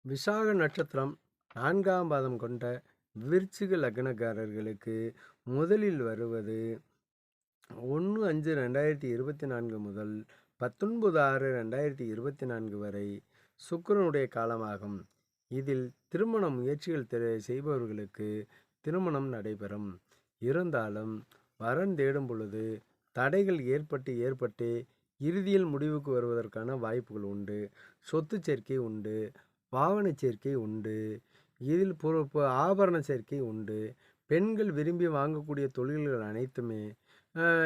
விசாக நட்சத்திரம் நான்காம் பாதம் கொண்ட விருச்சிக லக்னக்காரர்களுக்கு முதலில் வருவது ஒன்று அஞ்சு ரெண்டாயிரத்தி இருபத்தி நான்கு முதல் பத்தொன்பது ஆறு ரெண்டாயிரத்தி இருபத்தி நான்கு வரை சுக்கரனுடைய காலமாகும். இதில் திருமண முயற்சிகள் தெ- செய்பவர்களுக்கு திருமணம் நடைபெறும். இருந்தாலும் வரன் தேடும் பொழுது தடைகள் ஏற்பட்டு ஏற்பட்டு இறுதியில் முடிவுக்கு வருவதற்கான வாய்ப்புகள் உண்டு. சொத்து சேர்க்கை உண்டு. வாகன சேர்க்கை உண்டு. இதில் பொ- ஆபரண சேர்க்கை உண்டு. பெண்கள் விரும்பி வாங்கக்கூடிய தொழில்கள் அனைத்துமே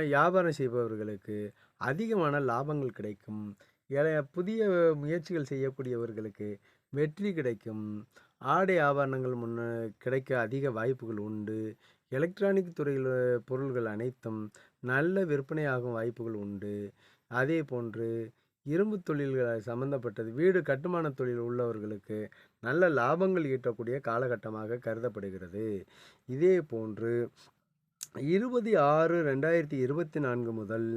வியாபாரம் செய்பவர்களுக்கு அதிகமான லாபங்கள் கிடைக்கும். ஏ- புதிய முயற்சிகள் செய்யக்கூடியவர்களுக்கு வெற்றி கிடைக்கும். ஆடை ஆபரணங்கள் முன்ன கிடைக்க அதிக வாய்ப்புகள் உண்டு. எலக்ட்ரானிக் துறையில் பொருள்கள் அனைத்தும் நல்ல விற்பனையாகும் வாய்ப்புகள் உண்டு. அதே போன்று இரும்பு தொழில்கள் சம்பந்தப்பட்டது வீடு கட்டுமான தொழில் உள்ளவர்களுக்கு நல்ல லாபங்கள் ஈட்டக்கூடிய காலகட்டமாக கருதப்படுகிறது. இதே போன்று இருபது ஆறு ரெண்டாயிரத்தி இருபத்தி நான்கு முதல்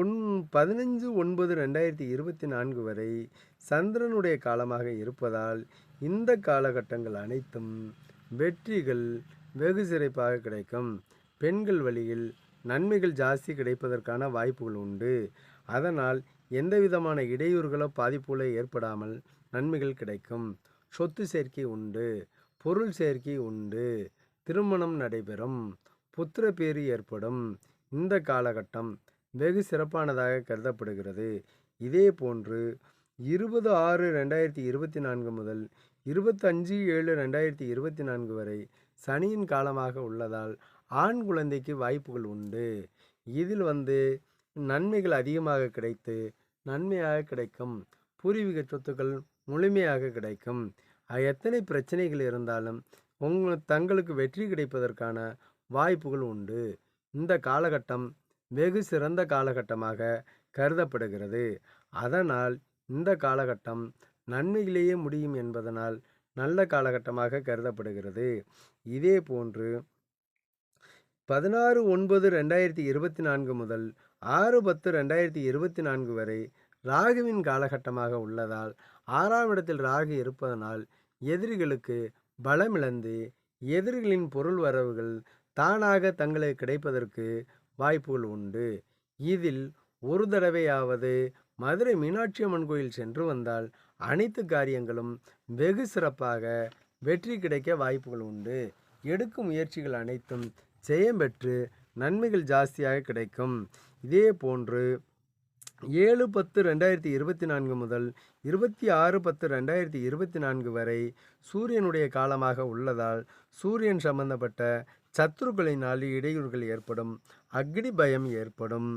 ஒன் பதினஞ்சு ஒன்பது ரெண்டாயிரத்தி இருபத்தி நான்கு வரை சந்திரனுடைய காலமாக இருப்பதால் இந்த காலகட்டங்கள் அனைத்தும் வெற்றிகள் வெகு சிறப்பாக கிடைக்கும். பெண்கள் வழியில் நன்மைகள் ஜாஸ்தி கிடைப்பதற்கான வாய்ப்புகள் உண்டு. அதனால் எந்த விதமான இடையூறுகளோ பாதிப்புகளோ ஏற்படாமல் நன்மைகள் கிடைக்கும். சொத்து சேர்க்கை உண்டு. பொருள் சேர்க்கை உண்டு. திருமணம் நடைபெறும். புத்திர பேறு ஏற்படும். இந்த காலகட்டம் வெகு சிறப்பானதாக கருதப்படுகிறது. இதே போன்று இருபது ஆறு ரெண்டாயிரத்தி இருபத்தி நான்கு முதல் இருபத்தஞ்சு ஏழு ரெண்டாயிரத்தி இருபத்தி நான்கு வரை சனியின் காலமாக உள்ளதால் ஆண் குழந்தைக்கு வாய்ப்புகள் உண்டு. இதில் வந்து நன்மைகள் அதிகமாக கிடைத்து நன்மையாக கிடைக்கும். பூர்வீக சொத்துக்கள் முழுமையாக கிடைக்கும். எத்தனை பிரச்சனைகள் இருந்தாலும் உங்கள் தங்களுக்கு வெற்றி கிடைப்பதற்கான வாய்ப்புகள் உண்டு. இந்த காலகட்டம் வெகு சிறந்த காலகட்டமாக கருதப்படுகிறது. அதனால் இந்த காலகட்டம் நன்மையிலேயே முடியும் என்பதனால் நல்ல காலகட்டமாக கருதப்படுகிறது. இதே போன்று பதினாறு ஒன்பது ரெண்டாயிரத்தி இருபத்தி நான்கு முதல் ஆறு பத்து ரெண்டாயிரத்தி இருபத்தி நான்கு வரை ராகுவின் காலகட்டமாக உள்ளதால் ஆறாம் இடத்தில் ராகு இருப்பதனால் எதிரிகளுக்கு பலமிழந்து எதிரிகளின் பொருள் வரவுகள் தானாக தங்களுக்கு கிடைப்பதற்கு வாய்ப்புகள் உண்டு. இதில் ஒரு தடவையாவது மதுரை மீனாட்சி அம்மன் கோயில் சென்று வந்தால் அனைத்து காரியங்களும் வெகு சிறப்பாக வெற்றி கிடைக்க வாய்ப்புகள் உண்டு. எடுக்கும் முயற்சிகள் அனைத்தும் ஜெயம் பெற்று நன்மைகள் ஜாஸ்தியாக கிடைக்கும். இதே போன்று ஏழு பத்து ரெண்டாயிரத்தி இருபத்தி நான்கு முதல் இருபத்தி ஆறு பத்து ரெண்டாயிரத்தி இருபத்தி நான்கு வரை சூரியனுடைய காலமாக உள்ளதால் சூரியன் சம்பந்தப்பட்ட சத்துருக்களினால் இடையூறுகள் ஏற்படும் அக்னி பயம் ஏற்படும்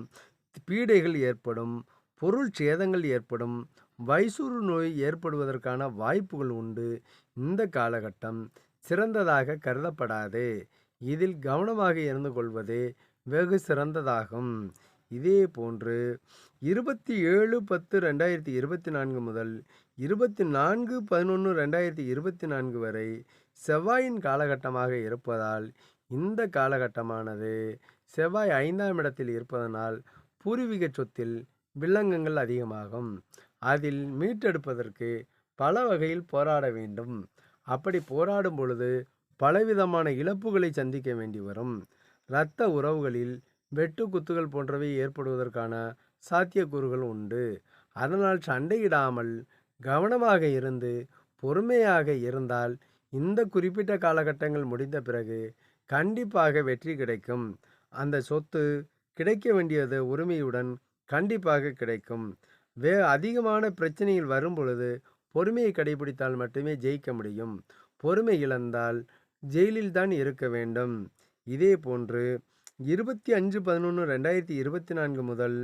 பீடைகள் ஏற்படும் பொருள் சேதங்கள் ஏற்படும் வைசூறு நோய் ஏற்படுவதற்கான வாய்ப்புகள் உண்டு. இந்த காலகட்டம் சிறந்ததாக கருதப்படாது. இதில் கவனமாக இருந்து கொள்வதே வெகு சிறந்ததாகும். இதே போன்று இருபத்தி ஏழு பத்து ரெண்டாயிரத்தி இருபத்தி நான்கு முதல் இருபத்தி நான்கு பதினொன்று ரெண்டாயிரத்தி இருபத்தி நான்கு வரை செவ்வாயின் காலகட்டமாக இருப்பதால் இந்த காலகட்டமானது செவ்வாய் ஐந்தாம் இடத்தில் இருப்பதனால் பூர்வீக சொத்தில் வில்லங்கங்கள் அதிகமாகும். அதில் மீட்டெடுப்பதற்கு பல வகையில் போராட வேண்டும். அப்படி போராடும் பொழுது பலவிதமான இழப்புகளை சந்திக்க வேண்டி வரும். இரத்த உறவுகளில் வெட்டு குத்துகள் போன்றவை ஏற்படுவதற்கான சாத்தியக்கூறுகள் உண்டு. அதனால் சண்டையிடாமல் கவனமாக இருந்து பொறுமையாக இருந்தால் இந்த குறிப்பிட்ட காலகட்டங்கள் முடிந்த பிறகு கண்டிப்பாக வெற்றி கிடைக்கும். அந்த சொத்து கிடைக்க வேண்டியது உரிமையுடன் கண்டிப்பாக கிடைக்கும். வே அதிகமான பிரச்சனைகள் வரும் பொழுது பொறுமையை கடைபிடித்தால் மட்டுமே ஜெயிக்க முடியும். பொறுமை இழந்தால் ஜெயிலில் தான் இருக்க வேண்டும். இதே போன்று இருபத்தி அஞ்சு பதினொன்று ரெண்டாயிரத்தி இருபத்தி நான்கு முதல்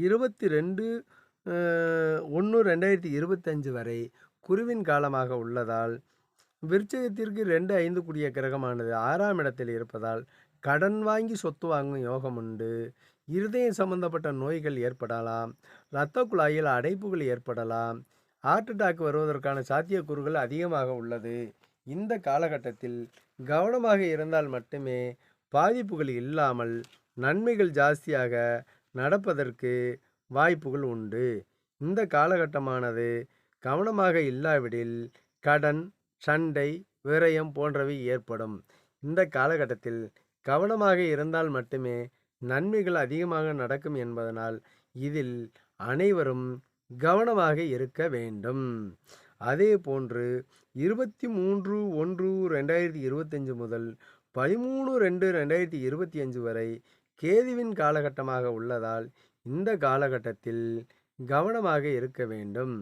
இருபத்தி ரெண்டு ஒன்று ரெண்டாயிரத்தி இருபத்தஞ்சு வரை குருவின் காலமாக உள்ளதால் விருச்சகத்திற்கு ரெண்டு ஐந்து கூடிய கிரகமானது ஆறாம் இடத்தில் இருப்பதால் கடன் வாங்கி சொத்து வாங்கும் யோகம் உண்டு. இருதயம் சம்பந்தப்பட்ட நோய்கள் ஏற்படலாம் இரத்த குழாயில் அடைப்புகள் ஏற்படலாம் ஹார்ட் அட்டாக் வருவதற்கான சாத்தியக்கூறுகள் அதிகமாக உள்ளது. இந்த காலகட்டத்தில் கவனமாக இருந்தால் மட்டுமே பாதிப்புகள் இல்லாமல் நன்மைகள் ஜாஸ்தியாக நடப்பதற்கு வாய்ப்புகள் உண்டு. இந்த காலகட்டமானது கவனமாக இல்லாவிடில் கடன் சண்டை விரயம் போன்றவை ஏற்படும். இந்த காலகட்டத்தில் கவனமாக இருந்தால் மட்டுமே நன்மைகள் அதிகமாக நடக்கும் என்பதனால் இதில் அனைவரும் கவனமாக இருக்க வேண்டும். அதே போன்று இருபத்தி மூன்று ஒன்று ரெண்டாயிரத்தி இருபத்தஞ்சு முதல் பதிமூணு ரெண்டு ரெண்டாயிரத்தி இருபத்தி அஞ்சு வரை கேதுவின் காலகட்டமாக உள்ளதால் இந்த காலகட்டத்தில் கவனமாக இருக்க வேண்டும்.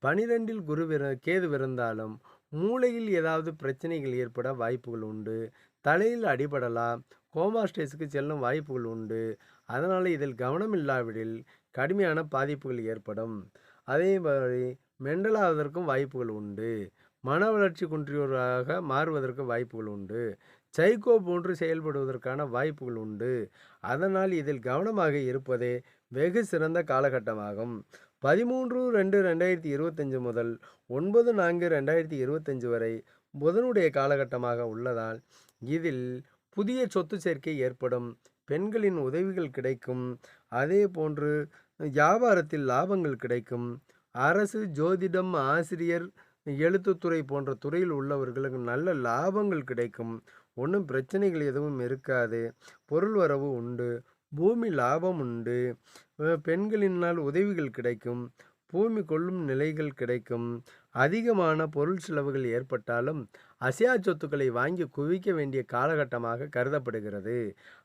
பனிரெண்டில் குரு விர கேது விருந்தாலும் மூளையில் ஏதாவது பிரச்சனைகள் ஏற்பட வாய்ப்புகள் உண்டு. தலையில் அடிபடலாம் கோமா ஸ்டேஜுக்கு செல்லும் வாய்ப்புகள் உண்டு. அதனால் இதில் கவனம் இல்லாவிடில் கடுமையான பாதிப்புகள் ஏற்படும். அதே மாதிரி மெண்டலாவதற்கும் வாய்ப்புகள் உண்டு. மன வளர்ச்சி குன்றியோராக மாறுவதற்கு வாய்ப்புகள் உண்டு. சைக்கோ போன்று செயல்படுவதற்கான வாய்ப்புகள் உண்டு. அதனால் இதில் கவனமாக இருப்பதே வெகு சிறந்த காலகட்டமாகும். பதிமூன்று ரெண்டு ரெண்டாயிரத்தி இருபத்தஞ்சு முதல் ஒன்பது நான்கு ரெண்டாயிரத்தி இருபத்தஞ்சு வரை புதனுடைய காலகட்டமாக உள்ளதால் இதில் புதிய சொத்து சேர்க்கை ஏற்படும். பெண்களின் உதவிகள் கிடைக்கும். அதே போன்று வியாபாரத்தில் லாபங்கள் கிடைக்கும். அரசு ஜோதிடம் ஆசிரியர் எழுத்துத்துறை போன்ற துறையில் உள்ளவர்களுக்கு நல்ல லாபங்கள் கிடைக்கும். ஒன்றும் பிரச்சனைகள் எதுவும் இருக்காது. பொருள் வரவு உண்டு. பூமி லாபம் உண்டு. பெண்களினால் உதவிகள் கிடைக்கும். பூமி கொள்ளும் நிலைகள் கிடைக்கும். அதிகமான பொருள் செலவுகள் ஏற்பட்டாலும் அசையா சொத்துக்களை வாங்கி குவிக்க வேண்டிய காலகட்டமாக கருதப்படுகிறது.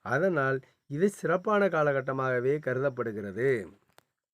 அதனால் இது சிறப்பான காலகட்டமாகவே கருதப்படுகிறது.